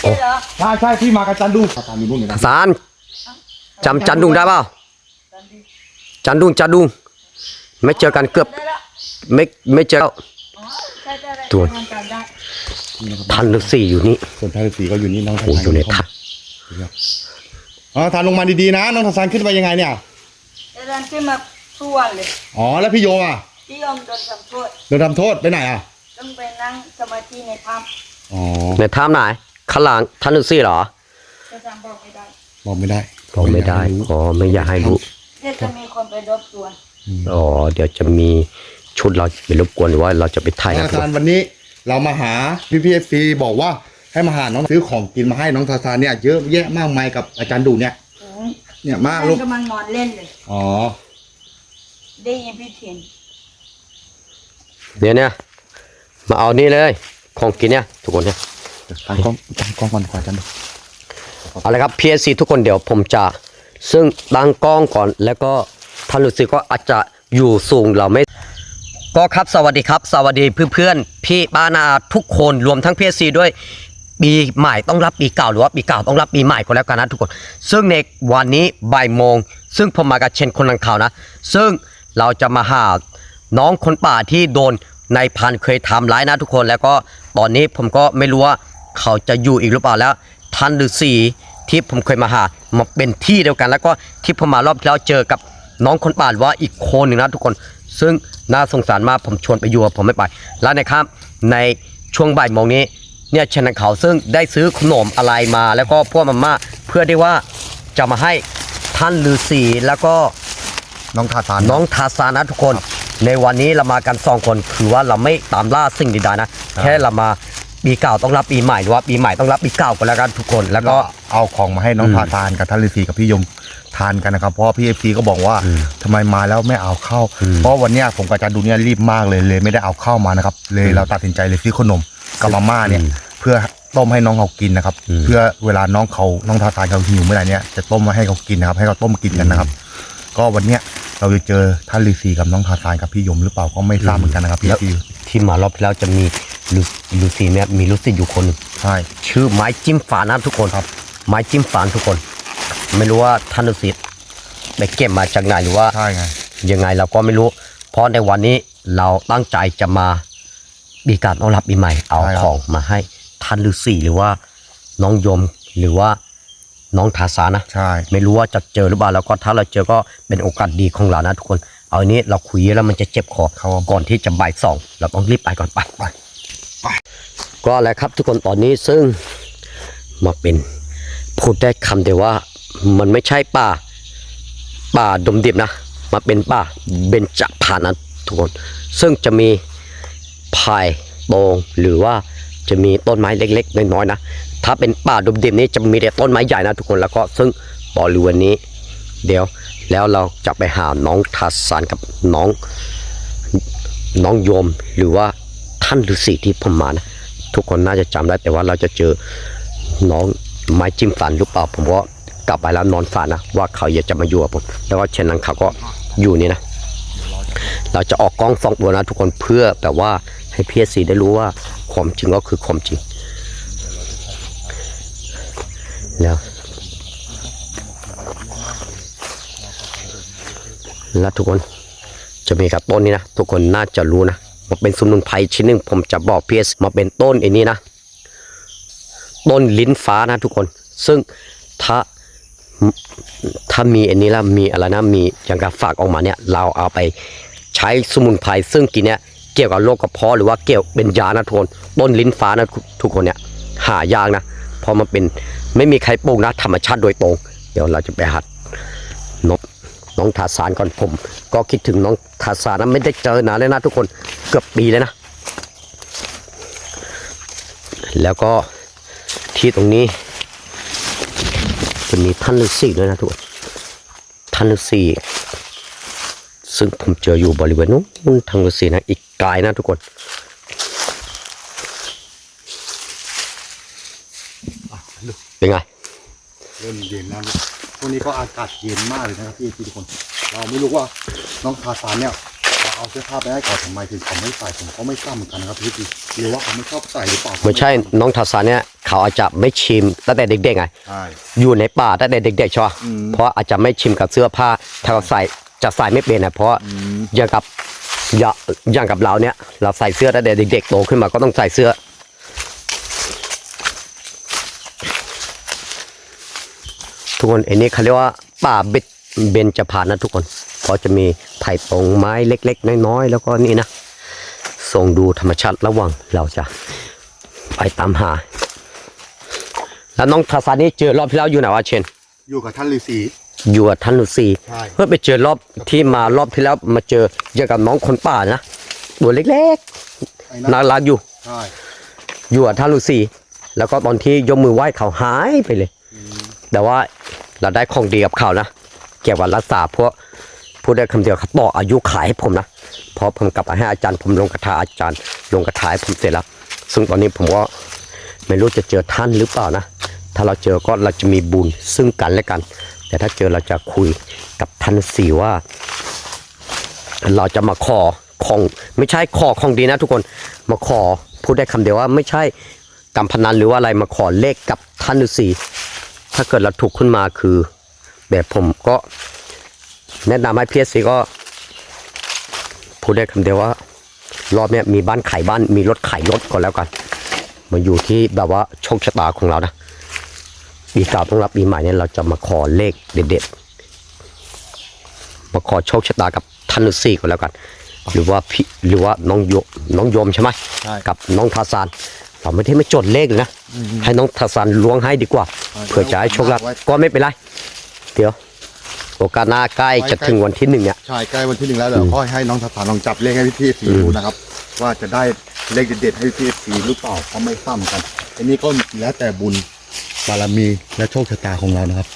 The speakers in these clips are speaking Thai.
ใช่เหรอใช่ใช่พี่มากับจันดูทาซานอยู่นู่นเลยนะสารจำจันดุงได้เปล่าจันดีจันดุงจันดุงไม่เจอกันเกือบได้ละไม่ไม่เจออ๋อใช่ได้ได้ตัวทำการได้ทันฤาษีอยู่นี่ส่วนทาสีก็อยู่นี่น้องทาโอ้ซานอยู่ในทันอ๋อทานลงมาดีๆนะ น้องทาซานขึ้นไปยังไงเนี่ยแต่ดันขึ้นมาทุกวันเลยอ๋อแล้วพี่โยมอะพี่ยอมโดนทำโทษโดนทำโทษไปไหนอะต้องไปนั่งสมาธิในถ้อ๋อในถ้ำไหน ข้างหลังทันฤาษีเหรอำจะจำบอกไม่ได้บอกไม่ได้ผมไม่ได้อ๋อไม่อยากให้รู้เดี๋ยวจะมีคนไปรบกวนอ๋อเดี๋ยวจะมีชุดเราไปรบกวนหรือว่าเราจะไปถ่ายน้องนะทาซานวันนี้เรามาหาพี่พีเอฟซีบอกว่าให้มาหาน้องซื้อของกินมาให้น้องทาซานเนี่ยเยอะแยะมากมายกับอาจารย์ดูเนี่ยอืมเนี่ยมากท่าลูกนกำลังนอนเล่นเลยอ๋อได้ยินพี่เทียนเดี๋ยวเนี่ยมาเอานี่เลย ของกินเนี่ย ทุกคนเนี่ย ตั้งกล้องตั้งกล้องก่อนขออาจารย์ดูเอาละครับ PSC ทุกคนเดี๋ยวผมจะ ซึ่งตั้งกล้องก่อน แล้วก็ท่านรู้สึกก็อาจจะอยู่สูงเราไม่ ก็ครับสวัสดีครับ สวัสดีเพื่อนๆพี่ป้านาอาทุกคนรวมทั้ง PSC ด้วยปีใหม่ต้องรับปีเก่าหรือว่าปีเก่าต้องรับปีใหม่ก็แล้วกันนะทุกคน ซึ่งในวันนี้บ่ายโมง ซึ่งผมมากับเชนคนนังข่าวนะ ซึ่งเราจะมาหาน้องคนป่าที่โดนในพันเคยทำร้ายนะทุกคนแล้วก็ตอนนี้ผมก็ไม่รู้ว่า เขาจะอยู่อีกหรือเปล่าแล้วท่านฤาษีที่ผมเคยมาหามาเป็นที่เดียวกัน แล้วก็ที่ผมมารอบที่แล้วเจอกับน้องคนป่าหรือว่าอีกคนหนึ่งนะทุกคน ซึ่งน่าสงสารมากผมชวนไปอยู่ผมไม่ไป แล้วนะครับในช่วงบ่ายโมงนี้เนี่ยชนะเขาซึ่งได้ซื้อขนมอะไรมา แล้วก็พวกมาม่าเพื่อที่ว่าจะมาให้ท่านฤาษีแล้วก็น้องทาซานน้องทาซานนะทุกคน ในวันนี้เรามากันสองคนคือว่าเราไม่ตามล่าสิ่งใดๆนะ แค่เรามา ปีเก่าต้องรับปีใหม่หรือว่าปีใหม่ต้องรับปีเก่ากันแล้วกันทุกคน แล้วก็ ก็เอาของมาให้น้องอืมทาซานกับท่านฤาษีกับพี่ยมทานกันนะครับเพราะว่าพี่เอฟซีก็บอกว่าอืมทำไมมาแล้วไม่เอาเข้า อืม เพราะวันเนี้ยผมกับอาจารย์ดูเนี่ยรีบมากเลยเลยไม่ได้เอาเข้ามานะครับ เลยเราตัดสินใจเลยซื้อขนมกับมาม่าเนี่ยอืมเพื่อต้มให้น้องเขากินนะครับ อืม เพื่อเวลาน้องเขาน้องทาซานเขาหิวเมื่อไหร่เนี่ยจะต้มมาให้เขากินนะครับ ให้เขาต้มกินกันนะครับ ก็วันเนี้ยเราจะเจอท่านฤาษีกับน้องทาซานกับพี่ยมหรือเปล่าก็ไม่ทราบเหมือนกันนะครับพี่แล้วซี ที่มารอบที่แล้วจะมี ลูลูซีเนี่ยมีลูซีอยู่คนหนึ่งใช่ ชื่อไม้จิ้มฝานนะทุกคนครับ ไม้จิ้มฝานทุกคน ไม่รู้ว่าท่านฤาษีไปเก็บมาจากไหนหรือว่าใช่ไงยังไงเราก็ไม่รู้ เพราะในวันนี้เราตั้งใจจะมามีการต้อนรับปีใหม่เอาของมาให้ท่านฤาษีหรือว่าน้องยมหรือว่าน้องทาสานะใช่ไม่รู้ว่าจะเจอหรือเปล่าแล้วก็ถ้าเราเจอก็เป็นโอกาสดีของเรานะทุกคน เอาอันนี้เราคุยแล้วมันจะเจ็บคอครับผมก่อนที่จะบ่ายสองเราต้องรีบไปก่อนไป ไปก็แล้วครับทุกคนตอนนี้ซึ่งมาเป็นพูดได้คำเดียวว่ามันไม่ใช่ป่า ป่าดมดิบนะ มาเป็นป่าเบญจพรรณนะทุกคน ซึ่งจะมีพายโตงหรือว่าจะมีต้นไม้เล็ก ๆ น้อยๆนะ ถ้าเป็นป่าดมดิบนี้จะมีแต่ต้นไม้ใหญ่นะทุกคนแล้วก็ซึ่งบริเวณนี้ เดี๋ยวแล้วเราจะไปหาน้องทัศสานกับน้องน้องโยมหรือว่า ท่านฤาษีที่ผมมานะทุกคนน่าจะจำได้แต่ว่าเราจะเจอน้องไม้จิ้มฟันหรือเปล่า ผมก็กลับไปแล้วนอนฝันนะว่าเขาอยากจะมาอยู่กับผมแล้วก็เช่นนั้นเขาก็อยู่นี่นะเราจะออกกล้องสองตัวนะทุกคนเพื่อแบบว่าให้พีเอซีได้รู้ว่าความจริงก็คือความจริง แล้วแล้วทุกคนจะมีกับต้นนี้นะ ทุกคนน่าจะรู้นะ มันเป็นสมุนไพรชิ้นหนึ่งผมจะบอกพีเอสมาเป็นต้นไอ้นี้นะ ต้นลิ้นฟ้านะทุกคน ซึ่งถ้าถ้ามีอันนี้แล้วมีอะไรนะมีอย่างกับฝากออกมาเนี่ย เราเอาไปใช้สมุนไพรซึ่งกินเนี่ยเกี่ยวกับโรคกระเพาะหรือว่าเกี่ยวเป็นยานะทุกคนต้นลิ้นฟ้านะทุกคนเนี่ยหายากนะเพราะมันเป็นไม่มีใครปลูกนะธรรมชาติโดยตรง เดี๋ยวเราจะไปหัดนก น้องทาสานก่อนผม ก็คิดถึงน้องทาสานนะไม่ได้เจอนานเลยนะทุกคนเกือบปีเลยนะ แล้วก็ที่ตรงนี้จะมีท่านฤาษีด้วยนะทุกคนท่านฤาษีซึ่งผมเจออยู่บริเวณนู้นทางฤาษีนะอีกไกลนะทุกคนเป็นไงเริ่มเย็นแล้ว ช่วงนี้ก็อากาศเย็นมากเลยนะครับพี่ทุกคน เราไม่รู้ว่าน้องทาซานเนี่ยเราเอาเสื้อผ้าไปให้เขาทำไมถึงเขาไม่ใส่ผมก็ไม่ทราบเหมือนกันนะครับพี่หรือว่าเขาไม่ชอบใส่หรือเปล่าไม่ใช่น้องทาสานเนี่ยเขาอาจจะไม่ชิมตั้งแต่เด็กๆไงใช่อยู่ในป่าตั้งแต่เด็กๆใช่ปะอืมเพราะอาจจะไม่ชิมกับเสื้อผ้าถ้าเราใส่จะใส่ไม่เป็นนะเพราะอืมอย่างกับอย่าอย่างกับเราเนี่ยเราใส่เสื้อตั้งแต่เด็กๆโตขึ้นมาก็ต้องใส่เสื้อ ทุกคนอันนี้เขาเรียกว่าป่าเบญเบญจพรรณนะทุกคนก็จะมีไผ่ตรงไม้เล็ก ๆ น้อยๆแล้วก็นี่นะส่งดูธรรมชาติระหว่างเราจะไปตามหา แล้วน้องทาซานี่เจอรอบที่แล้วอยู่ไหนวะเชนอยู่กับท่านฤาษีอยู่กับท่านฤาษีใช่เพื่อไปเจอรอบที่มารอบที่แล้วมาเจอเจอกับน้องคนป่านะตัวเล็กไอ้ๆนั่น่านรักอยู่ใช่อยู่กับท่านฤาษีแล้วก็ตอนที่ยกมือไหว้เขาหายไปเลย แต่ว่า เราได้ของดีกับเขานะ เกี่ยวกับรักษาพวกพูดได้คำเดียวครับต่ออายุขายให้ผมนะเพราะผมกลับไปให้อาจารย์ผมลงกระถาอาจารย์ ลงกระถาให้ผมเสร็จแล้ว ซึ่งตอนนี้ผมก็ไม่รู้จะเจอท่านหรือเปล่านะ ถ้าเราเจอก็เราจะมีบุญซึ่งกันและกัน แต่ถ้าเจอเราจะคุยกับท่านฤาษีว่า เราจะมาขอของไม่ใช่ขอของดีนะทุกคนมาขอพูดได้คำเดียวว่าไม่ใช่กรรมพนันหรือว่าอะไรมาขอเลขกับท่านฤาษี ถ้าเกิดเราถูกขึ้นมาคือ แบบผมก็ แนะนำให้พีเอสซีก็พูดได้คำเดียวว่า รอบเนี้ยมีบ้านขายบ้านมีรถขายรถก่อนแล้วกัน มันอยู่ที่แบบว่าโชคชะตาของเรานะปีเก่าต้องรับปีใหม่เนี่ยเราจะมาขอเลขเด็ดๆมาขอโชคชะตากับท่านฤาษีก่อนแล้วกัน หรือว่าพี่หรือว่าน้องโยน้องโยมใช่ไหมใช่กับน้องทาซาน เราไม่ได้ไม่จดเลขเลยนะ ให้น้องทาซานล้วงให้ดีกว่า เผื่อจะให้โชคลาภก็ไม่เป็นไร เดี๋ยว โอกาสหน้าใกล้จะถึงวันที่หนึ่งเนี่ย ใช่ใกล้วันที่หนึ่งแล้วเดี๋ยวก็ให้น้องทัศน์ลองจับเลขให้พี่พีสีดูนะครับ ว่าจะได้เลขเด็ดๆให้พี่พีสีหรือเปล่าเพราะไม่ซ้ำกัน อันนี้ก็แล้วแต่บุญบารมีและโชคชะตาของเรานะครับ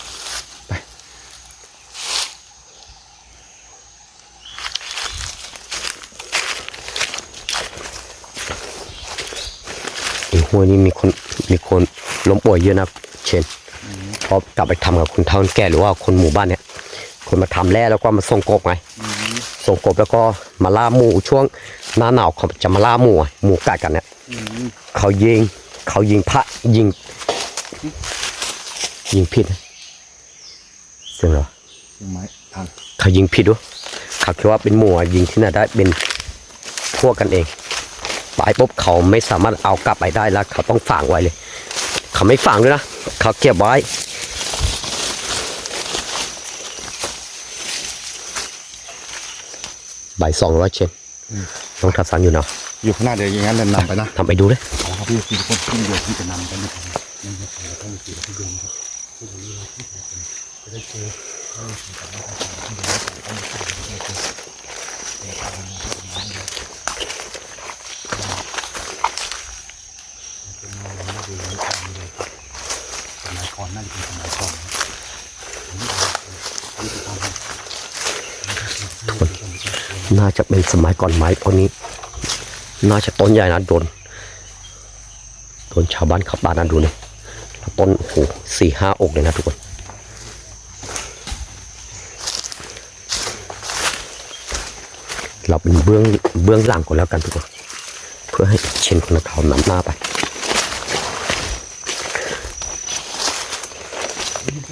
ไป ไอ้ห้ วยนี่มีคนมีคนล้มป่วยเยอะนะเชนเพราะกลับไปทำกับคนเฒ่าคนแก่หรือว่าคนหมู่บ้านเนี่ย คนมาทำแร่แล้วก็มาส่งกบไงส่งกบแล้วก็มาล่าหมูช่วงหน้าหนาวเขาจะมาล่าหมูอะหมูกัดกันเนี่ยเขายิงเขายิงพระยิง ยิงผิดนะเสียงเหรอยังไม้ทางเขายิงผิดด้วยเขาคิดว่าเป็นหมูอะยิงที่ไหนได้เป็นพวกกันเอง ตายปุ๊บเขาไม่สามารถเอากลับไปได้แล้ว เขาต้องฝังไว้เลย เขาไม่ฝังด้วยนะ เขาเก็บไว้ใบสองร้อยเชนต้องทับสันอยู่เนาะอยู่ข้างหน้าเดี๋ยวอย่างนั้นเดินนำไปนะทำไปดูเลยเอาละครับพี่สีทุกคนขึ้นเรือที่จะ นำกันนะครับน่าจะเป็นสมัยก่อนไม้พวกนี้ น่าจะต้นใหญ่นะโดนโดนชาวบ้านขับบ้านนะดูเลยแล้วต้นโอ้โหสี่ห้าอกเลยนะทุกคนเราเป็นเบื้องเบื้องหลังก่อนแล้วกันทุกคน เพื่อให้เชนคนเขานำหน้าไป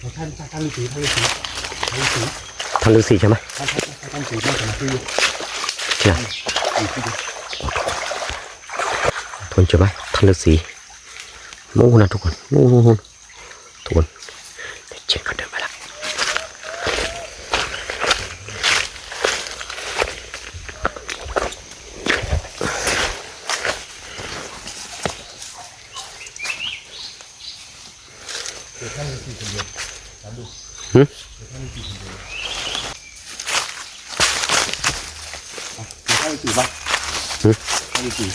ท่านท่านฤาษีท่านฤาษีท่านฤาษีท่านฤาษีใช่ไหมท่านท่านฤาษีนั่งสมาธิอยู่ที่ไหนทนใช่ไหมท่านฤาษีนู่นนะทุกคนนู่นนู่นนู่นทุกคนเช็คเขาเดินไปแล้ว ท่านฤาษีปะ หึ ท่านฤาษี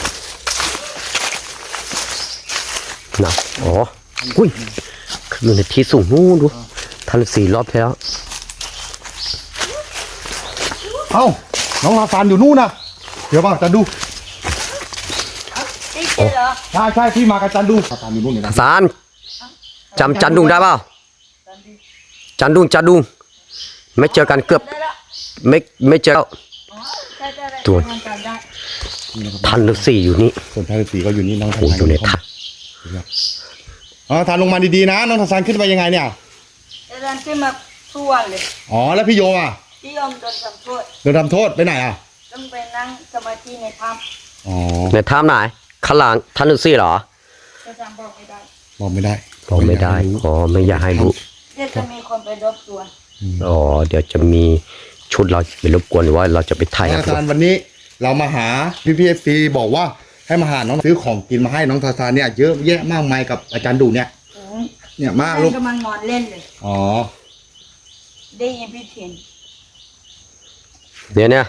นะ อ๋ออุ้ยอยู่ในที่สูงนู่นดูท่านฤาษีรอบแล้ว เอ้า น้องลาฟานอยู่นู่นนะเดี๋ยวป่ะจันดูพี่เจอเหรอใช่ใช่พี่มากับจันดูลาฟานอยู่นู่นเลยนะ สารจำจันดุงได้เปล่าจันดีจันดุงจันดุงไม่เจอกันเกือบได้ละไม่ไม่เจอแล้วอ๋อใช่ใช่ได้ตัวทำการได้ท่านฤาษีอยู่นี่ส่วนท่านฤาษีก็อยู่นี่น้องโอ้ทานอยู่ในท่าอ๋อทานลงมาดีๆนะน้องทานขึ้นไปยังไงเนี่ยอาจารย์ขึ้นมาทุกวันเลยอ๋อแล้วพี่โยมอะพี่ยอมโดนทำโทษโดนทำโทษไปไหนอะต้องไปนั่งสมาธิในถ้อ๋อในถ้ำไหนข้างหลังท่านฤาษีเหรอำอาจารย์บอกไม่ได้บอกไม่ได้บอกไม่ได้อ๋อไม่อยากให้รู้เดี๋ยวจะมีคนไปรบกวนอ๋อเดี๋ยวจะมีชุดเราไปรบกวนหรือว่าเราจะไปถ่ายน้องนะทาซานวันนี้เรามาหาพี่พีเอฟซีบอกว่า ให้มาหาน้องซื้อของกินมาให้น้องทาซานเนี่ยเยอะแยะมากมายกับอาจารย์ดูเนี่ย โอ้ยเนี่ยมากท่าลูนกกำลังนอนเล่นเลย อ๋อ ได้ยินพี่เทียนเดี๋ยวเนี่ย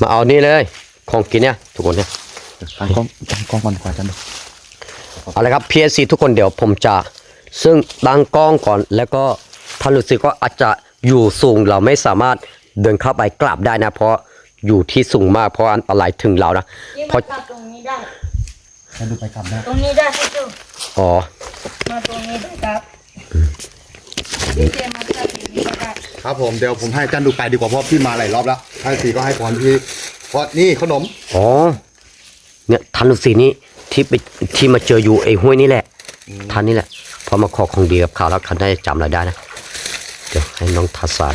มาเอานี่เลย ของกินเนี่ยทุกคนเนี่ย ตั้งกล้องตั้งกล้องก่อนดีกว่าอาจารย์ดูเอาละครับ PSC ทุกคนเดี๋ยวผมจะซึ่งตั้งกล้องก่อน แล้วก็ท่านฤาษีก็อาจจะอยู่สูงเราไม่สามารถเดินเข้าไปกราบได้นะ เพราะอยู่ที่สูงมากเพราะอันตรายถึงเรานะ นี่เพมาราะกลับตรงนี้ได้อา จารย์ดูไปกลับได้ตรงนี้ได้พี่จูอ๋อ มาตรงนี้ได้ครับพี่เทียนมาจับตรงนี้ก็ได้ครับผมเดี๋ยวผมให้อาจารย์ดูไปดีกว่าเพราะพี่มาหลายรอบแล้วท่านฤาษีก็ให้พรพี่เพราะนี่ขนมอ๋อ เนี่ยท่านฤาษีนี่ที่ไปที่มาเจออยู่ไอ้ห้วยนี่แหละท่านนี่แหละ พอมาขอของดีกับเขาแล้วเขาได้จำเราได้นะ เดี๋ยวให้น้องทัศสาน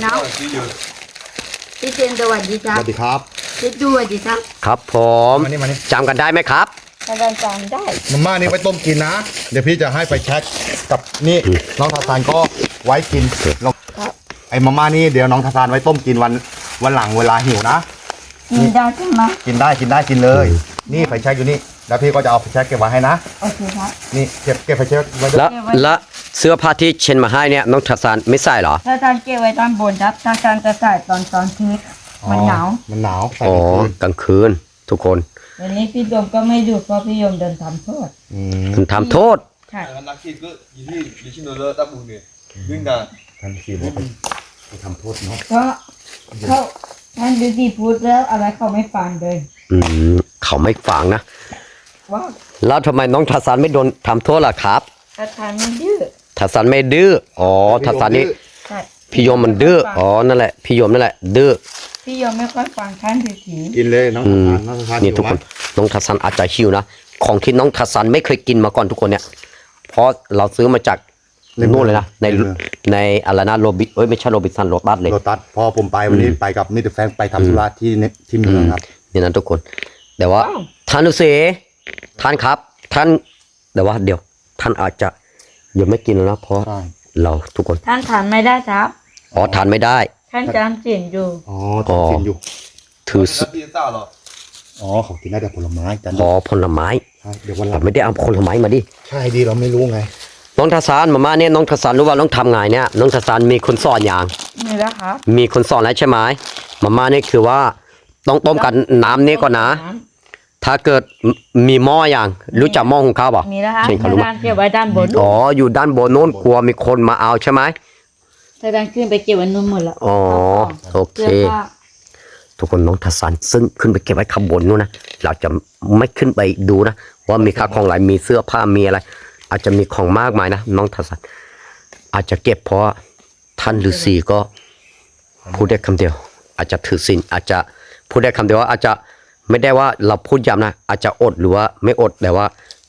หนาวพี่เทียนสวัสดีคสรับวัสดีครับพี่ จูสวัสดีครับครับผมมานี่มานี่ จำกันได้ไหมครับ อาจารย์จำได้มาม่านี่ไว้ต้มกินนะ เดี๋ยวพี่จะให้ไปแช็คกับนี่น้องทาซานก็ไว้กินลองครับไอ้มาม่านี่เดี๋ยวน้องทาซานไว้ต้มกินวันวันหลังเวลาหิวนะ กินได้ใช่ไหมกินได้กินได้กินเลย นี่ไฟแช็กอยู่นี่แล้วพี่ก็จะเอาไฟแช็กเก็บไว้ให้นะ โอเคครับ นี่เก็บเก็บไฟแช็กไว้ด้วยแล้วแล้วเสื้อผ้าที่เชนมาให้เนี่ยน้องทัศสานไม่ใส่เหรอ ถ้าอาจารย์เก็บไว้ตอนบนครับถ้าอาจารย์จะใส่ตอนตอนที มันหนาว มันหนาวใส่อ๋อกลางคืนกลางคืน ทุกคนวันนี้พี่โยมก็ไม่ดูเพราะพี่โยมโดนทำโทษอืมมันทำโทษใช่นักขี่ก็อยู่ที่มิชิโนเลอร์ตับบุญเนี่ยวิ่งนานท่านสีบอกไปไปทำโทษเนาะเพราะเขาท่านดูดีพูดแล้วอะไรเขาไม่ฟังเลยอืมเขาไม่ฟังนะว่าแล้วทำไมน้องทัศสานไม่โดนทำโทษล่ะครับถ้าทานไม่ดื้อทัศสานไม่ดื้ออ๋อทัศสานนี่ใช่พี่โยมมันดื้ออ๋อนั่นแหละพี่โยมนั่นแหละดื้อ พี่โยมไม่ค่อยฟังท่านถือถีกินเลยน้องอืทามซานน้องทาซานนี่หิวทุกไหคมนน้องทัศสานอาจจะหิวนะ ของที่น้องทัศสานไม่เคยกินมาก่อนทุกคนเนี่ย เพราะเราซื้อมาจากนู่นเลยนะในในอะไรนะโรบิเอ้ยไม่ใช่โรบินสันโรบัสเลย โรตัสพอผมไปวันนี้ไปกับนิติแฟงไปทำธุระที่เนที่เมืองครับ นี่นะทุกคน แต่ว่าท่านฤาษีท่านครับ ท่านแต่ว่าเดี๋ยว ท่านอาจจะยังไม่กินแล้วนะเพราะใช่ เราทุกคน ท่านทานไม่ได้ครับ อ๋อทานไม่ได้ ท่านจำศีลอยู่อ๋อต้องกินอยู่ถือนักขี่เศร้าเหรออ๋อเขากินได้แต่ผลไม้จันขอผลไม้ใช่เดี๋ยววันหลัแต่งไม่ได้เอาผลไม้มาดิ ใช่ดีเราไม่รู้ไง น้องทัศานมาม่าเนี่ยน้องทัศานรู้ว่าน้องทำไงเนี่ย น้องทัศานมีคนสอนอย่าง นี่แล้วครับมีคนสอนแล้วใช่ไหมมาม่าเนี่ยคือว่าต้องต้มกันน้ำนี่ก่อนนะ ถ้าเกิดมมีหม้ออย่างรู้จักหม้อหุงข้าวเปล่ามีแล้วครับเช่นเขารู้ไหมท่านเก็บไว้ด้านบน อ๋ออยู่ด้านบนโน้นกลัวมีคนมาเอาใช่ไหม ท่านขึ้นไปเก็บไว้นู่นหมดแล้วอ๋อโอเคเสื้อผ้าทุกคนน้องทัศนซึ่งขึ้นไปเก็บไว้ข้างบนนู้นนะเราจะไม่ขึ้นไปดูนะว่ามีค่าของอะไรมีเสื้อผ้ามีอะไร อาจจะมีของมากมายนะน้องทัศนอาจจะเก็บเพราะท่านฤาษีก็พูดได้คำเดียว อาจจะถือศีลอาจจะพูดได้คำเดียวว่าอาจจะไม่ได้ว่าเราพูดย้ำนะอาจจะอดหรือว่าไม่อดแต่ว่า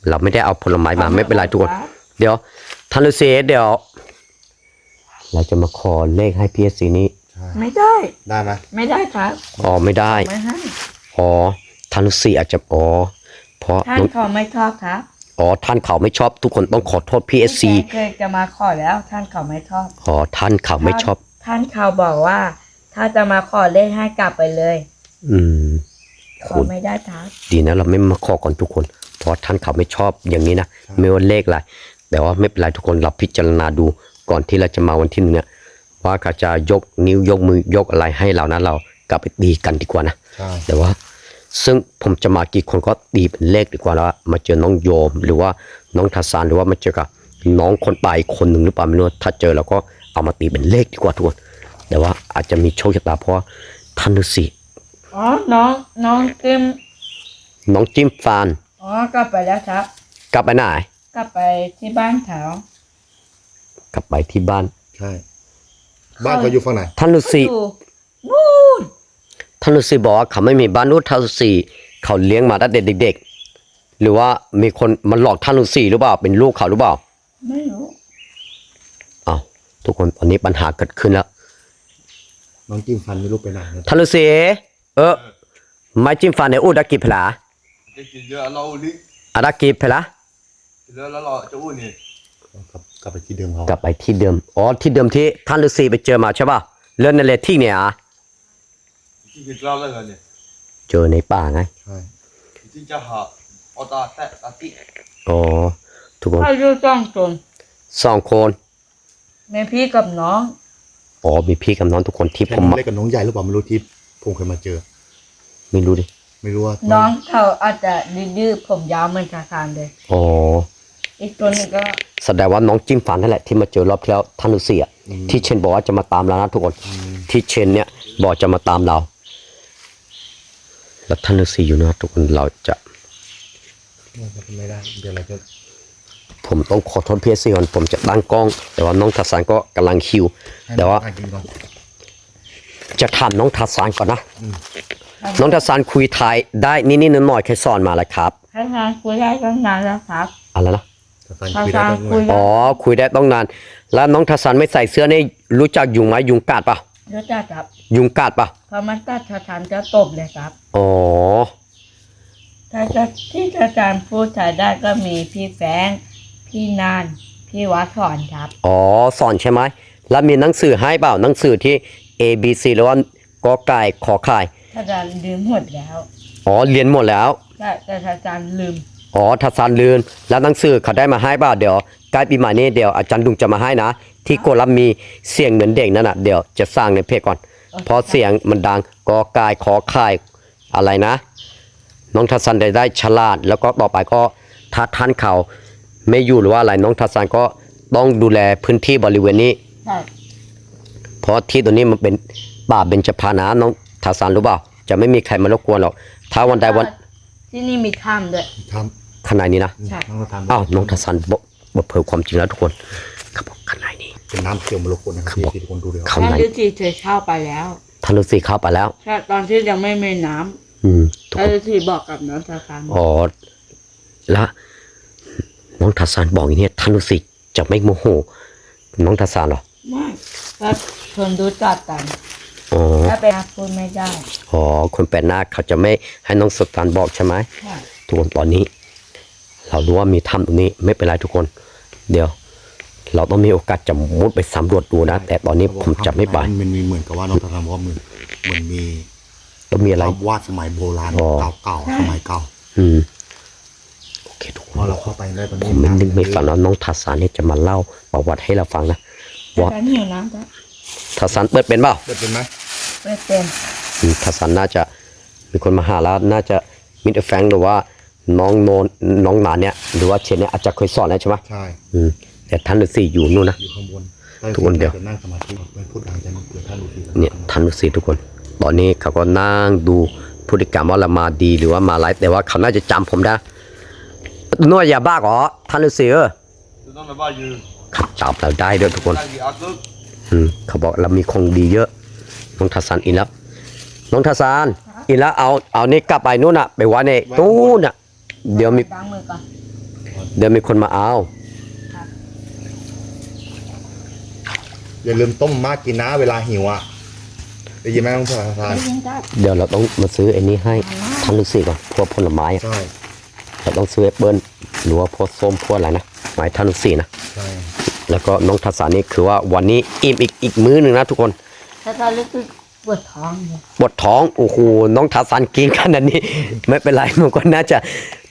เราไม่ได้เอาผลไม้มาไม่เป็นไรทุกคน เดี๋ยวท่านฤาษีเดี๋ยว เราจะมาขอเลขให้พีเอสซีนี้ไม่ได้ ได้ไหมไม่ได้ครับอ๋อไม่ได้ไม่ให้อ๋อท่านฤาษีอาจจะอ๋อเพราะท่านเขาไม่ชอบครับอ๋อท่านเขาไม่ชอบทุกคนต้องขอโทษพีเอสซีพี่แกเคยจะมาขอแล้ว ท่านเขาไม่ชอบอ๋อท่านเขาไม่ชอบ ท่านเขาบอกว่า ถ้าจะมาขอเลขให้กลับไปเลย อืมขอคุณไม่ได้ครับดีนะเราไม่มาขอก่อนทุกคน เพราะท่านเขาไม่ชอบอย่างนี้นะไม่ว่าเลขอะไรแต่ว่าไม่เป็นไรทุกคนเราพิจารณาดู ก่อนที่เราจะมาวันที่หนึ่งเนี่ยว่าเขาจะยกนิ้วยกมือยกอะไรให้เรานะเรากลับไปดีกันดีกว่านะใช่แต่ว่า ซึ่งผมจะมากี่คนก็ตีเป็นเลขดีกว่าแล้วมาเจอน้องโยม หรือว่าน้องทัศานหรือว่ามาเจอกับน้องคนตายคนหนึ่งหรือเปล่าไม่รู้ถ้าเจอแล้วก็เอามาตีเป็นเลขดีกว่าทุกคนแต่ว่าอาจจะมีโชคชะตาเพราะว่าท่านฤาษีอ๋อ น้อง น้องกิมน้องจิ้มฟาน อ๋อ กลับไปแล้วครับ กลับไปไหน กลับไปที่บ้านแถว กลับไปที่บ้าน ใช่ บ้านเขาอยู่ฝั่งไหน ท่านฤาษีอยู่นู่นท่านฤาษีบอกว่าเขาไม่มีบ้านนู้นท่านฤาษีเขาเลี้ยงมาตั้งแต่เด็ก ๆ หรือว่ามีคนมาหลอกท่านฤาษีหรือเปล่าเป็นลูกเขาหรือเปล่าไม่รู้อ้าวทุกคนตอนนี้ปัญหาเกิดขึ้นแล้วน้องจิ้มฟันไม่รู้ไปไหนนะท่านฤาษีเออไม่จิ้มฟันในอูดักกีเพลาจะกินเยอะเราลิ้นอาดักกีเพลา กินแล้วแล้วเราจะอ้วนนี่กลับก ลับไปที่เดิมเขากลับไปที่เดิมอ๋อที่เดิมที่ท่านฤาษีไปเจอมาใช่ป่ะเรื่องในเลที่เนี่ยอะที่กินเราแล้วกันเนี่ยเจอในป่าไงใช่ที่จะหาเอาตาแตะตาติอ๋อทุกคนอายุต้องจนสองคนแม่พี่กับน้องอ๋อมีพี่กับน้องทุกคนที่ใช่ผมน้องมาเล็กกับน้องใหญ่หรือเปล่าไม่รู้ที่ผมเคยมาเจอ ไม่รู้ดิไม่รู้ว่าน้องเขาอาจจะดื้อๆผมยาวเหมือนทาคารเลยอ๋ออีกตัวหนึงก็ แสดงว่าน้องจิ้มฟันนั่นแหละที่มาเจอรอบที่แล้วท่านฤาษีอะที่เชนบอกว่าจะมาตามเรานะทุกคน ที่เชนเนี่ยบอกจะมาตามเรา แล้วท่านฤาษีอยู่นะทุกคนเราจะ ไม่ได้เดี๋ยวเราจะผมต้องขอโทษพีเอซีก่อนผมจะตั้งกล้อง แต่ว่าน้องทัศานก็กำลังคิว ให้แต่ว่าน้องกินก่อนจะถามน้องทัศานก่อนนะ น้องทัศานคุยไทยได้นิดๆหน่อยๆแค่สอนมาแล้วครับทาคารคุยได้ตั้งนานแล้วครับ อะไรนะ แต่ฟันทาคุยได้คารต้องคุยไงได้อ๋อ คุยได้ต้องนาน แล้วน้องทัศานไม่ใส่เสื้อนี่รู้จักยุงไหมยุงกัดปะรู้จักครับ ยุงกัดปะพอมันตัดทาคารจะตบเลยครับ อ๋อถ้าจะที่อาจารย์พูดไทยได้ก็มีพี่แฟงพี่นาน พี่วัดสอนครับ อ๋อ สอนใช่ไหม แล้วมีหนังสือให้เปล่า หนังสือที่ A B C หรือว่ากอไก่ขอไข่อาจารย์ลืมหมดแล้ว อ๋อ เรียนหมดแล้วใช่แต่อาจารย์ลืม อ๋อทัศานลืนแล้วหนังสือเขาได้มาให้เปล่าเดี๋ยวใกล้ปีใหม่นี้เดี๋ยวอาจารย์ดุงจะมาให้นะ ที่โกลัมมีเสียงเหมือนเด็กนั่นน่ะเดี๋ยวจะสร้างในเพจก่อนเพราะเสียงมันดังกอไก่ขอไข่อะไรนะ น้องทัศานได้ได้ฉลาด แล้วก็ต่อไปก็ถ้าท่านเขาไม่อยู่หรือว่าอะไรน้องทัศานก็ต้องดูแลพื้นที่บริเวณนี้ใช่เพราะที่ตัวนี้มันเป็นป่าเบญจพรรณนะน้องทัศานรู้เปล่าจะไม่มีใครมารบกวนหรอกถ้าวันใดวัน ที่นี่มีถ้ำด้วย ทขนาดนี้นะใช่ำน้องเราทำอ้าวน้องทัศานบอกบอกเผยความจริงแล้วทุกคนเขาบอกขนาดนี้ เป็นน้ำเขียวมรกตนะครับเขาบอกที่ทุกคนดูเลยครับเขาท่านไหนฤาษีเคยเข้าไปแล้วท่านฤาษีเข้าไปแล้ว ใช่ตอนที่ยังไม่มีน้อืมทุำกท่านคนฤาษีบอกกับน้องทาคารอ๋อแล้วน้องทัศานบอกอย่างนี้ท่านฤาษีจะไม่โมโห น้องทัศานเหรอไม่ก็คนรู้จักกัน อ๋อถ้าเป็นพูดไม่ได้อ๋อคนแปลกหน้าเขาจะไม่ให้น้องสตานบอกใช่ไหมใช่ทุกคนตอนนี้ เรารู้ว่ามีถ้ำตรงนี้ไม่เป็นไรทุกคน เดี๋ยว เราต้องมีโอกาสจะมุดไปสำรวจดูนะ แต่ตอนนี้ผมจะไม่ไปมันมีเหมือนกับว่าน้องทำว่าเหมือนเหมือนมีต้องมีอะไรภาพวาดสมัยโบราณอ๋อเก่าๆสมัยเก่า อืมโอเคทุกคพอนเราเข้าไปได้ตอนผนี้มไม่นึกไม่ฝันว่าน้องทัศานเนี่ยจะมาเล่าประวัติให้เราฟังนะแต่ว่าฉันหิวน้ำจ้ะทัศานเปิดเป็นเปล่าเปิดเป็นไหม ไม่เป็นอืมทัศานน่าจะมีคนมาหาแล้วน่าจะมิสแฟงหรือว่าน้องโนนน้องหนานเนี่ยหรือว่าเชนเนี่ยอาจจะเคยสอนแล้วใช่ไหมใช่อืมแต่ท่านฤาษีอยู่นู่นนะอยู่ข้างบนทุกคนเดี๋ยวจะนั่งสมาธิไม่พูดดังจะเกิดท่านรู้ทีเนี่ยท่านฤาษีทุกคน ตอนนี้เขาก็นั่งดูพฤติกรรมว่าเรามาดีหรือว่ามาไลฟ์แต่ว่าเขาน่าจะจำผมได้นวดยาบ้าเหรอท่านฤาษีเออจะต้องระบายยืนเขาจำเราได้ด้วยทุกคนได้กี่อักลึกอืมเขาบอกเรามีของดีเยอะ น้องทัศานอินแล้วน้องทัศานอินแล้วเอาเอานี่กลับไปนู่นน่ะ ไปไว้ในตู้น่ะ เดี๋ยวมีล้างมือก่อนเดี๋ยวมีคนมาเอาอย่าลืมต้มมากกินนะเวลาหิวอะได้ยินไหมน้องทานไม่ยิงได้เดี๋ยวเราต้องมาซื้อไอ้นี้ให้ท่านฤาษีก่อนพวกผลไม้อะใช่เราต้องซื้อแอปเปิ้ลหรือว่าพวกส้มพวกอะไรนะหมายท่านฤาษีนะใช่แล้วก็น้องทัศานนี่คือว่าวันนี้อิ่มอีกอีกมื้อหนึ่งนะทุกคน ถ้าตอนรู้สึกปวดท้องเลยปวดท้องโอ้โหน้องทัศานกินขนาดนี้ ไม่เป็นไรมันก็น่าจะ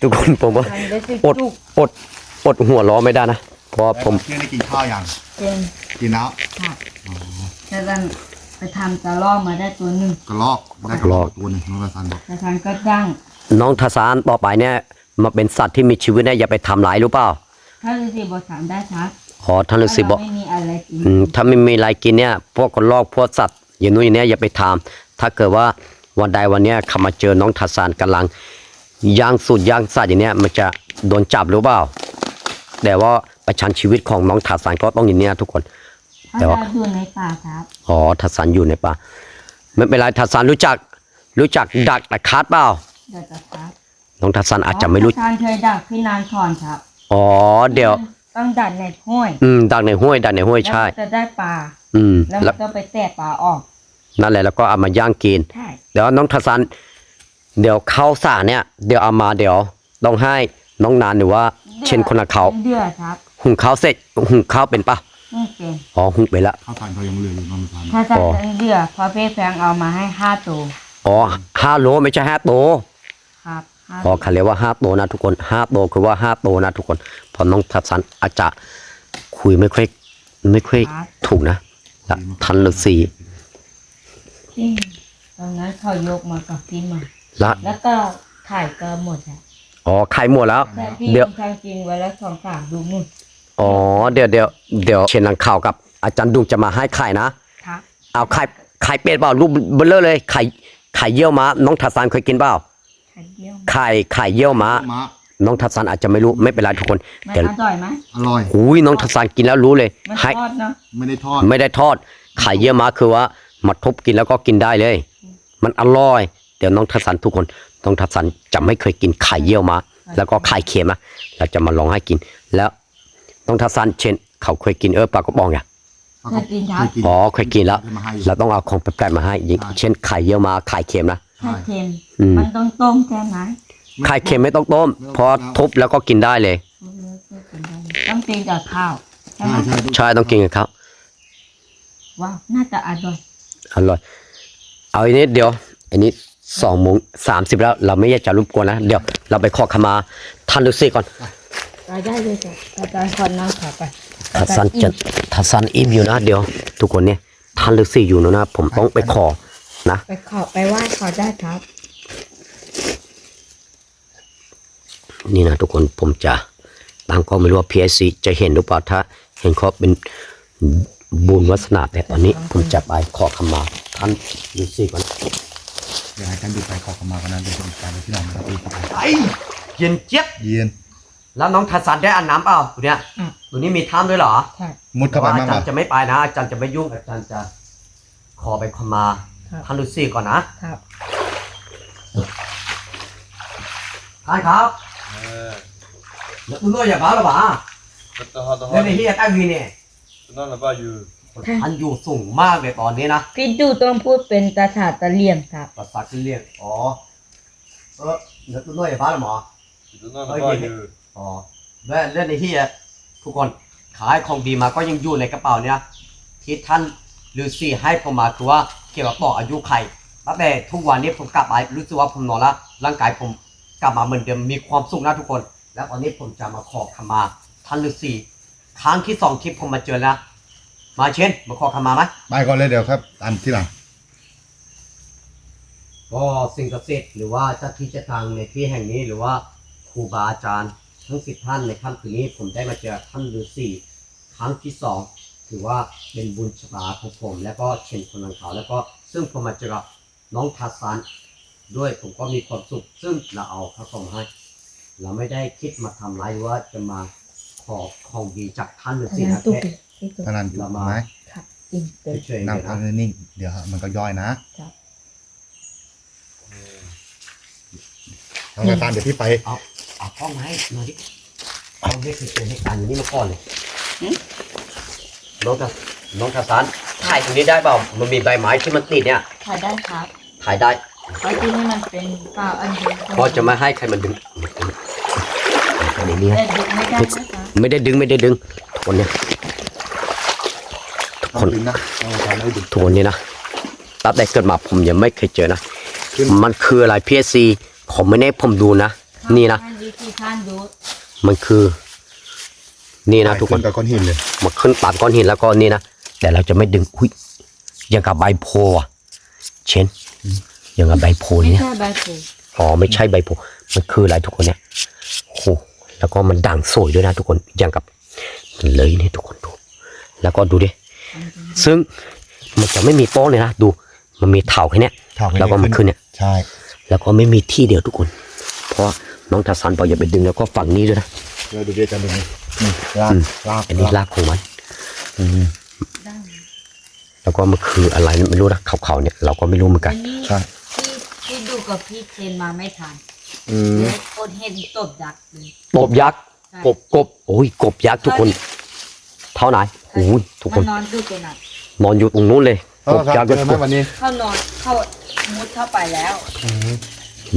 ทุกคนผมว่ามันรู้สึกอดจุกอดอดหัวเร้อไม่ได้นะเพราะว่าผมเที่ยงได้กินข้าวยังเป็นกินแล้วค่ะถ้าตอนไปทำตะล่อมาได้ตัวหนึ่งกระลอกได้กระลอกตัวหนึงน้องตาซานบอกตาชานก็จ้าง น้องทศานต่อไปเนี่ยมาเป็นสัตว์ที่มีชีวิตเนี่ยอย่าไปทำร้ายรู้เปล่าถ้าฤาษีบอกถามได้ครับขอท่านฤาษีบอก ถ้าเรไม่มี อะไรกินอืมถ้าไม่มีอะไรกินเนี่ย พวกกระลอกพวกสัตว์อย่างนู้นอย่างเนี้ยอย่าไปทำถ้าเกิดว่าวันใดวันเนี้ยเขามาเจอน้องทศานกำลังย่างสูตรย่างสัตว์อย่างเนี้ยมันจะโดนจับหรือเปล่า แต่ว่าประชันชีวิตของน้องทศานก็ต้องอย่างเนี้ยทุกคน ถ้าแต่ว่า เราอยู่ในป่าครับ อ๋อทศานอยู่ในป่าไม่เป็นไรทศานรู้จัก รู้จักดักตะคาดเปล่า เดี๋ยวจะครับน้องทศานอาจจะไม่รู้ตาชานเคยดักพี่นานก่อนครับ อ๋อเดี๋ยว ต้องดักในห้วยอืมดักในห้วยดักในห้วยใช่ แล้วมันจะได้ปลาอืมแล้วแล้มัวนก็ไปแตะปลาออกนั่นแหละแล้วก็เอามาย่างกิน ใช่เดี๋ยวน้องทัศนเดี๋ยวข้าวสารเนี่ย เดี๋ยวเอามาเดี๋ยวต้องให้น้องนานหรือว่า เช่นคนละเขาเดือดครับหุงข้าวเสร็จหุงข้าวเป็นปะนี่เป็นอ๋อหุงไปละ ข้าวสารเขายังเหลืออยู่น้องตาซานถ้าจะอ๋อเป็นเดือดพอเพ่แฟงเอามาให้ห้าตัวอ๋อห้าโลไม่ใช่ห้าโตครับ ห้าอ๋อเขาเรียกว่าห้าโตนะทุกคนห้าโตคือว่าห้าโตนะทุกคนเพอน้องทัศนอาจจะคุยไม่ค่อยไม่ค่อยถูกนะละทันฤาษีจริงตอนนั้นเขายกมากับพี่มาละแล้วก็ถ่ายก็หมดอะอ๋อไข่หมดแล้วแต่พี่เดี๋ยวทำจริงไว้แล้วสองสามดูมุ่นอ๋อเดี๋ยวเดี๋ยวเดี๋ยวเชนนังข่าวกับ อาจารย์ดุงจะมาให้ไข่นะครับเอาไข่ไข่เป็ดเปล่าลูกเบลเลอร์เลยไข่ไข่เยี่ยวม้าน้องทัศนเคยกินเปล่าไข่ เยี่ยวไข่ไข่เยี่ยวม้าม้าน้องทัศนอาจจะไม่รู้ไม่เป็นไรทุกคนมันแต่อร่อยไหมอร่อย หูยน้องทัศนกินแล้วรู้เลยมันให้ทอดเนาะไม่ได้ทอดไม่ได้ทอด ไข่เยี่ยวม้าคือว่ามาทุบกินแล้วก็กินได้เลย มันอร่อยเดี๋ยวน้องทัศนทุกคนน้องทัศนจะไม่เคยกินไข่เยี่ยวม้าแล้วก็ไข่เค็มนะเราจะมาลองให้กิน แล้วน้องทัศนเช่น เขาเคยกินเออปลากระป๋องอะเคยกินครับเคยกินอ๋อเคยกินแล้วได้มาให้อยู่เราต้องเอาของแปลกๆมาให้อย่างใช่เช่นไข่เยี่ยวม้าไข่เค็มนะ ไข่เค็ม อืม มันต้องต้มใช่ไหมไข่เค็มไม่ต้องต้มไม่ต้องพอทุบแล้วก็กินได้เลย ต้องกินกับข้าวใช่ไหมใช่ใช่ใช่ต้องกินกับเขาวว้าวน่าจะอร่อยอร่อย เอาอันนี้เดี๋ยว อันนี้สองโมงสามสิบแล้ว เราไม่อยากจะรบกวนนะ เดี๋ยวเราไปขอขมาท่านฤาษีก่อนไปได้เลยจ้ะอาจารย์คนนั่งขอไปทัศนจะทัศนอิ่มอยู่นะ เดี๋ยว ทุกคนเนี่ยท่านฤาษีอยู่นะนะผมต้องไปขอ นะไปขอไปไหว้ขอได้ครับ นี่นะทุกคนผมจะบางก็ไม่รู้ว่า PSC จะเห็นหรือเปล่าถ้า เห็นเขาเป็นบุญวัสนาแต่ตอนนี้ผมจะไปขอขมาท่านฤาษีก่อนเดี๋ยวให้ท่านดูไปขอขมากันนะเดี๋ยวจะมีการไปที่ไหนนะครับพี่ไอเย็นเจี๊ยบเย็นแล้วน้องทัศนได้อาบน้ำเปล่าตัวเนี้ยอะตัวนี้มีถ้ำด้วยเหรอใช่มุดเข้าไปแต่ว่มากอาจารกว่าย์จะไม่ไปนะอาจารย์จะไม่ยุ่งอาจารย์จะขอไปขมา ครับท่านฤาษีก่อนนะครับท่านครับเออแล้วคุณด้วยอย่าบ้าหรอวะก็ต้องฮอตต้องฮเรื่อองตนี้ที่ตั้งวีเนี่ยนั่นแหละป้าอยู่ท่านอยู่สูงมากเลยตอนนี้นะพี่ดูต้องพูดเป็นตาถาตะเลียงครับภาษาที่เรียกอ๋อเออแล้วคุณด้วยอย่าบ้าหรอหมอนั่นแหละป้าอยู่อ๋อและเรื่องในที่อะทุกคนขายของดีมาก็ยังอยู่ในกระเป๋าเนี่ยที่ท่านฤาษีให้ผมมาคือว่าเกี่ยวกับต่ออายุไขตั้งแต่ทุกวันนี้ผมกลับมารู้สึกว่าผมนอนแล้วร่างกายผมกลับมาเหมือนเดิมมีความสุขนะทุกคน แล้วตอนนี้ผมจะมาขอขมาท่านฤาษีครั้งที่สองที่ผมมาเจอแล้วมาเช่นมาขอขมาไหมไปก่อนเลยเดี๋ยวครับอันที่หลังก็สิ่งศักดิ์สิทธิ์หรือว่าเจ้าที่เจ้าทางในที่แห่งนี้หรือว่าครูบาอาจารย์ ทั้งสิบท่านในค่ำคืนนี้ผมได้มาเจอท่านฤาษีครั้งที่สอง ถือว่าเป็นบุญชะตาของผม แล้วก็เช่นคนนังเขาแล้วก็ซึ่งผมมาเจอกับน้องทัศานด้วยผมก็มีความสุข ซึ่งเราเอาพระสงฆ์ให้ เราไม่ได้คิดมาทำร้ายหรือว่าจะมาขอของดีจากท่านฤาษีนะตุ๊กแค่พี่ตุ๊กท่านนั้นถูกไหมครับจริงเป็นเฉยๆนั่งเลยพักนะนิ่งๆเดี๋ยวมันก็ย่อยนะน้องตาซานเดี๋ยวพี่ไป เอาเอากล้องมาให้หน่อยดิเราไม่เคยเจอเหตุการณ์อย่างนี้มาก่อนเลย น้องทัศน้องทัศานถ่ายตรงนี้ได้เปล่า มันมีใบไม้ที่มันติดเนี่ย ถ่ายได้ครับถ่ายได้เพราะที่นี่มันเป็นป่าอันเดียวเพราะจะไม่ให้ใครมันดึงอันนี้เนี่ยแต่ดึกไม่ได้นะครับไม่ได้ดึงไม่ได้ดึงทุกคนเนี่ยทุกต้อคงนดึงนะต้องทำให้ดึงทุกคนเนี่ยนะตั้งแต่เกิดมาผมยังไม่เคยเจอนะขึ้นมันคืออะไรพีเอซีผมไม่ได้ผมดูนะนี่นะท่านวิธีท่านดูมันคือ นี่นะทุกคนขึ้กับก้อนหินเลยมาขึ้นปากก้อนหินแล้วก็นี่นะแต่เราจะไม่ดึงอุ้ยอย่างกับใบโพอะเช่นอย่างกับใบโพไม่เนี่ยใช่ใบโพอ๋อไม่ใช่ใบโพมันคืออะไรทุกคนเนี่ยโอ้โหแล้วก็มันด่างสวยด้วยนะทุกคนอย่างกับมันเลยเนี่ยทุกคนดู แล้วก็ดูดิซึ่งมันจะไม่มีโต๊ะเลยนะดู มันมีเถาแค่เนี้ยเถาแค่เนี้ยแล้วก็มันขึ้นเนี่ยใช่ แล้วก็ไม่มีที่เดียวทุกคน เพราะน้องทัศนบอกอย่าไปดึงแล้วก็ฝั่งนี้ด้วยนะเดี๋ยวดูดิอาจารย์ดูนี่ นี่ลากอืมลากอันนี้รากของมันอืมได้แล้วก็มันคืออะไรไม่รู้นะขาวๆเนี่ย เราก็ไม่รู้เหมือนกัอันนนี้ใช่ที่ที่ดูกับพี่เคนมาไม่ทันอืมเลยอดเห็นตบยักษ์เลยกบยักษ์ใช่กบกบโอ้ยกบยักษ์ทุกคน เท่าไหนโอ้ยทุกคมันนนอนดูตัวนั้นนอนอยู่ตรงนู้นเลยเอากบละคยัรักบษ์เจอไหมวันนี้เข้านอนเข้ามุดเข้าไปแล้วอืม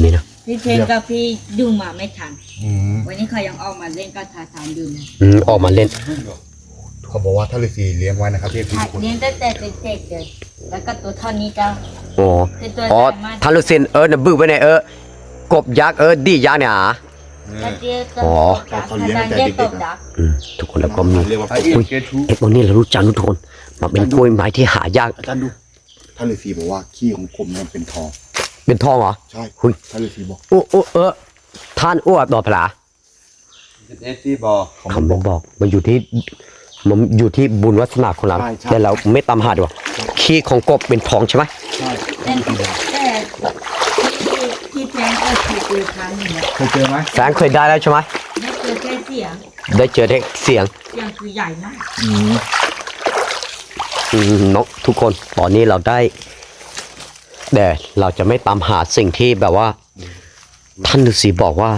นี่นะ พี่เคนกับพี่ดูมาไม่ทัน อืมวันนี้เขายังออกมาเล่นกับทาทานอยู่นะอืมออกมาเล่น เขาบอกว่าถ้าฤาษีเลี้ยงไว้นะครับพี่พี่ใช่ทุกคนเลี้ยงตั้งแต่เด็กๆเลย แล้วก็ตัวเท่านี้จ้า อ๋อเป็นตัวอ๋อใหญ่มากท่านลูกศิษย์เออนะบื้อไว้ไหนเออกบยักษ์เออดียักษ์เนี่ยอะ แล้วเจ๊ก็อ๋อตบยักษ์ทาทานเรียกตบยักษ์อืมทุกคนแล้วก็มี เรียกว่าไอ้เอ็นเกทูไอ้ตัวนี้เรารู้จักทุกคนมันเป็นกล้วยไม้ที่หายากอาจารย์ดู ท่านฤาษีบอกว่าขี้ของกลมเนี่ยเป็นทอง เป็นทองเหรอ ใช่หุ้ยท่านฤาษีบอกโอ้โอ้เออท่านอ้วกดอกผลาเอ็นที่บอกเขาไม่บอกมันอยู่ที่มันอยู่ที่บุญวัฒนาของเราใช่ใช่แต่เราไม่ตามหาดีกว่าขี้ของกบเป็นทองใช่ไหมใช่แต่แต่ที่ที่แทงก็คือคือครั้งหนึ่งอะเคยเจอไหมแฟนเคยได้แล้วใช่ไหมไม่เจอแค่เสียงได้เจอได้เสียง เสียงคือใหญ่มาก อืม อืมนกทุกคนตอนนี้เราได้ แต่เราจะไม่ตามหาสิ่งที่แบบว่า ท่านฤาษีบอกว่า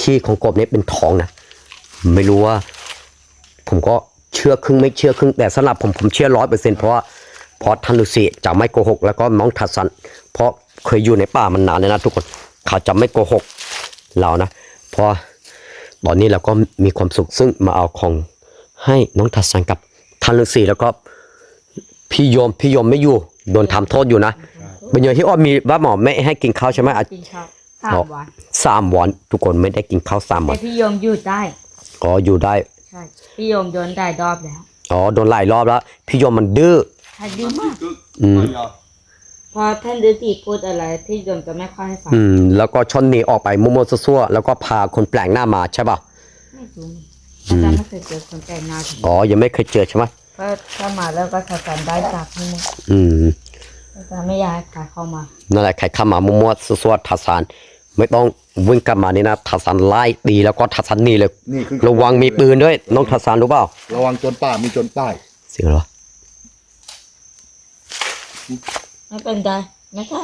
ขี้ของกบนี้เป็นทองนะไม่รู้ว่า ผมก็เชื่อครึ่งไม่เชื่อครึ่งแต่สำหรับผมผมเชื่อร้อยเปอร์เซ็นต์เพราะว่าเพราะท่านฤาษีจะไม่โกหก แล้วก็น้องทัศนเพราะเคยอยู่ในป่ามันนานเลยนะทุกคนเขาจะไม่โกหกเรานะเพราะตอนนี้เราก็มีความสุขซึ่งมาเอาของให้น้องทัศนกับท่านฤาษีแล้วก็พี่โยมพี่โยมไม่อยู่โดนทำโทษอยู่นะ เป็นอย่างที่อ้อมีว่าหมอไม่ให้กินข้าวใช่ไหมอะกินข้าวสามวันสามวันทุกคนไม่ได้กินข้าวสามวัแต่นพี่โยมอยู่ได้อ๋ออยู่ได้ใช่พี่โยมโดนได้รอบแล้วอ๋อโดนหลายรอบแล้ว พี่โยมมันดื้อถ้าดื้อมากอืม พอท่านฤาษีพูดอะไรพี่โยมจะไม่ค่อยให้ฟังอืม แล้วก็ชนหนีออกไปมั่วๆซั่วๆแล้วก็พาคนแปลกหน้ามาใช่ป่ะไม่รู้อาจารย์ไม่เคยเจอคนแปลกหน้าถึงอ๋อยังไม่เคยเจอใช่ไหมก็ถ้ามาแล้วก็ทาทานได้จากที่นี่อืมอา จารย์ไม่อยากให้ใครเข้ามานั่นแหละใครเข้ามามั่วๆซั่วๆทัศาน ไม่ต้องวิ่งกลับมานี่นะทัศานไล่ตีแล้วก็ทัศานหนีเลย นี่คือ ระวังมีปืนด้วย น้องทัศานรู้เปล่าระวังโจนป่ามีโจนป้ายเสียงอะไรวะไม่เป็นไรไม่ใช่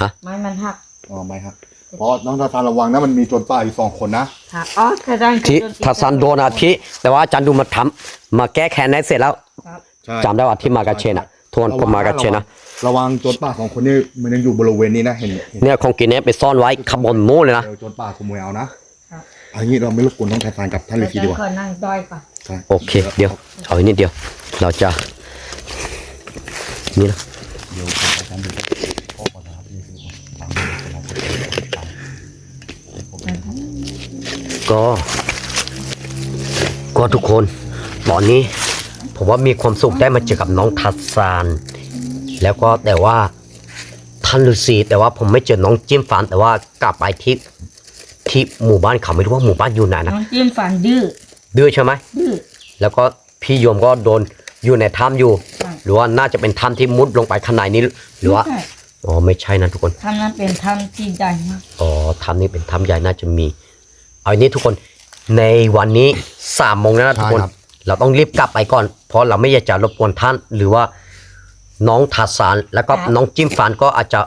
ฮะไม้มันหักอ๋อไม่ครับเพราะน้องทาทานระวังนะมันมีโจนป้าอยู่สองคนนะหักอ๋ออาจารย์ที่ทัศานโดนอะที่แต่ว่าอาจารย์ดูมาทำมาแก้แค้นได้เสร็จแล้วครับ ใช่ จำได้ว่าที่มากาเชนอะทวนก็มากาเชนนะ ระวังโจนป่าของคนนี้มันยังอยู่บริเวณนี้นะเห็นเห็นเนี่ยของกินเนี่ยไปซ่อนไว้ขบวนนู้นเลยนะเจอโจนป่าขโมยเอานะครับเอันนี้เราไม่รบกวนน้องทาทานกับท่านฤาอาษีจารดีกย์ว่าขอนั่งด้อยก่อนใช่โอเค เดี๋ยว เอาอีกนิดเดียว เราจะ นี่นะเดี๋ยวผมอาจารย์ดูพ่อก่อนนะครับนี่คือตามนี้นะครับก็ก็ทุกคน ตอนนี้ ผมว่ามีความสุขได้มาเจอกับน้องทัศซาน แล้วก็แต่ว่าท่านฤาษีแต่ว่าผมไม่เจอน้องจิ้มฟัน แต่ว่ากลับไปที่ที่หมู่บ้านเขาไม่รู้ว่าหมู่บ้านอยู่ไหนนะน้องจิ้มฟันดื้อดื้อใช่ไหมดื้อแล้วก็พี่โยมก็โดนอยู่ในถ้ำอยู่ใช่หรือว่าน่าจะเป็นถ้ำที่มุดลงไปข้างในนี้หรือว่าใช่อ๋อไม่ใช่นะทุกคนถ้ำนั้นเป็นถ้ำที่ใหญ่มากอ๋อถ้ำนี้เป็นถ้ำใหญ่น่าจะมี เอาอันนี้ทุกคนในวันนี้สามโมงแล้วนะทุกคน เราต้องรีบกลับไปก่อน เพราะเราไม่อยากจะรบกวนท่านหรือว่า น้องทาสานแล้วก็น้องจิ้มฟันก็อาจจะ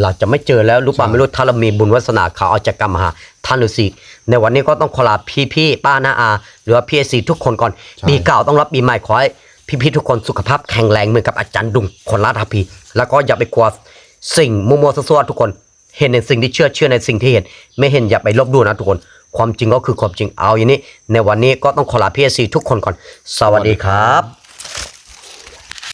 เราจะไม่เจอแล้วรู้ป่ะไม่รู้ถ้าเรามีบุญวาสนาเขาอาจจะกลับมาหาท่านฤาษีในวันนี้ก็ต้องขอลาพี่พี่ๆป้าน้าอา หรือว่าพี่เอซีทุกคนก่อนปีเก่าต้องรับปีใหม่ขอให้พี่พี่ๆทุกคนสุขภาพแข็งแรงเหมือนกับอาจารย์ดุงคนลาทัพพีแล้วก็อย่าไปกลัวสิ่งมัวๆซัวๆทุกคน เห็นในสิ่งที่เชื่อเชื่อในสิ่งที่เห็น ไม่เห็นอย่าไปลบดูนะทุกคน ความจริงก็คือความจริงเอาอย่างนี้ ในวันนี้ก็ต้องขอลาพี่เอซีทุกคนก่อน สวัสดีครับ